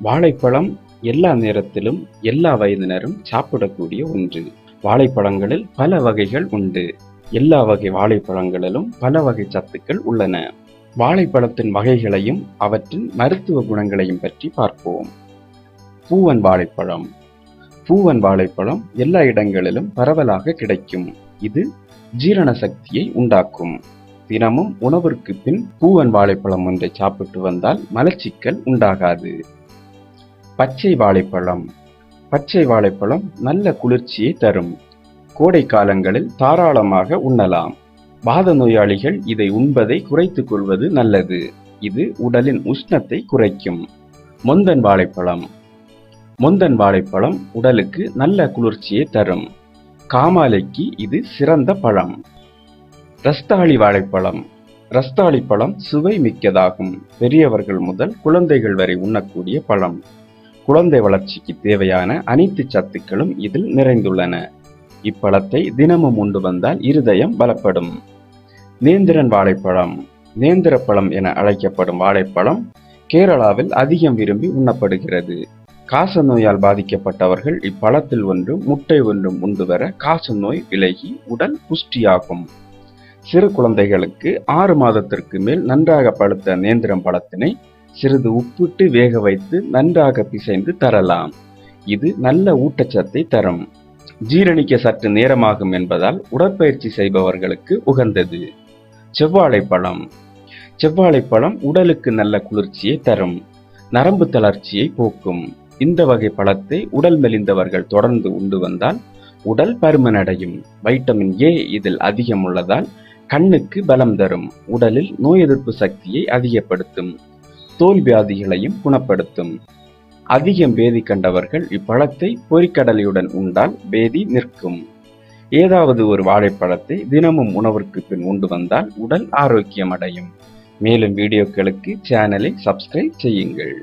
வாழைப்பழம் எல்லா நேரத்திலும் எல்லா வயதினரும் சாப்பிடக்கூடிய ஒன்று. வாழைப்பழங்களில் பல வகைகள் உண்டு. எல்லா வகை வாழைப்பழங்களிலும் பல வகை சத்துக்கள் உள்ளன. வாழைப்பழத்தின் வகைகளையும் அவற்றின் மருத்துவ குணங்களையும் பற்றி பார்ப்போம். பூவன் வாழைப்பழம். பூவன் வாழைப்பழம் எல்லா இடங்களிலும் பரவலாக கிடைக்கும். இது ஜீரண சக்தியை உண்டாக்கும். தினமும் உணவிற்கு பின் பூவன் வாழைப்பழம் ஒன்றை சாப்பிட்டு வந்தால் மலச்சிக்கல் உண்டாகாது. பச்சை வாழைப்பழம். பச்சை வாழைப்பழம் நல்ல குளிர்ச்சியை தரும். கோடை காலங்களில் தாராளமாக உண்ணலாம். வாத நோயாளிகள் இதை உண்பதை குறைத்துக் கொள்வது நல்லது. இது உடலின் உஷ்ணத்தை குறைக்கும். மொந்தன் வாழைப்பழம். மொந்தன் வாழைப்பழம் உடலுக்கு நல்ல குளிர்ச்சியை தரும். காமாலைக்கு இது சிறந்த பழம். ரஸ்தாளி வாழைப்பழம். ரஸ்தாளி பழம் சுவை மிக்கதாகும். பெரியவர்கள் முதல் குழந்தைகள் வரை உண்ணக்கூடிய பழம். குழந்தை வளர்ச்சிக்கு தேவையான அனைத்து சத்துக்களும் இதில் நிறைந்துள்ளன. இப்பழத்தை தினமும் உண்டு வந்தால் இருதயம் பலப்படும். நேந்திரன் வாழைப்பழம் நேந்திர பழம் என அழைக்கப்படும் வாழைப்பழம் கேரளாவில் அதிகம் விரும்பி உண்ணப்படுகிறது. காச நோயால் பாதிக்கப்பட்டவர்கள் இப்பழத்தில் ஒன்றும் முட்டை ஒன்றும் உண்டு வர காச நோய் விலகி உடல் புஷ்டியாகும். சிறு குழந்தைகளுக்கு ஆறு மாதத்திற்கு மேல் நன்றாக பழுத்த நேந்திரம் பழத்தினை சிறிது உப்பிட்டு வேக வைத்து நன்றாக பிசைந்து தரலாம். இது நல்ல ஊட்டச்சத்தை தரும். ஜீரணிக்க சற்று நேரமாகும் என்பதால் உடற்பயிற்சி செய்பவர்களுக்கு உகந்தது. செவ்வாழைப்பழம் செவ்வாழைப்பழம் உடலுக்கு நல்ல குளிர்ச்சியை தரும். நரம்பு தளர்ச்சியை போக்கும். இந்த வகை பழத்தை உடல் மெலிந்தவர்கள் தொடர்ந்து உண்டு வந்தால் உடல் பருமனடையும். வைட்டமின் ஏ இதில் அதிகம் உள்ளதால் கண்ணுக்கு பலம் தரும். உடலில் நோய் எதிர்ப்பு சக்தியை அதிகப்படுத்தும். தோல் வியாதிகளையும் குணப்படுத்தும். அதிகம் பேதி கண்டவர்கள் இப்பழத்தை பொறிக்கடலையுடன் உண்டால் பேதி நிற்கும். ஏதாவது ஒரு வாழைப்பழத்தை தினமும் உணவிற்கு பின் உண்டு வந்தால் உடல் ஆரோக்கியம் அடையும் மேலும் வீடியோக்களுக்கு சேனலை சப்ஸ்கிரைப் செய்யுங்கள்.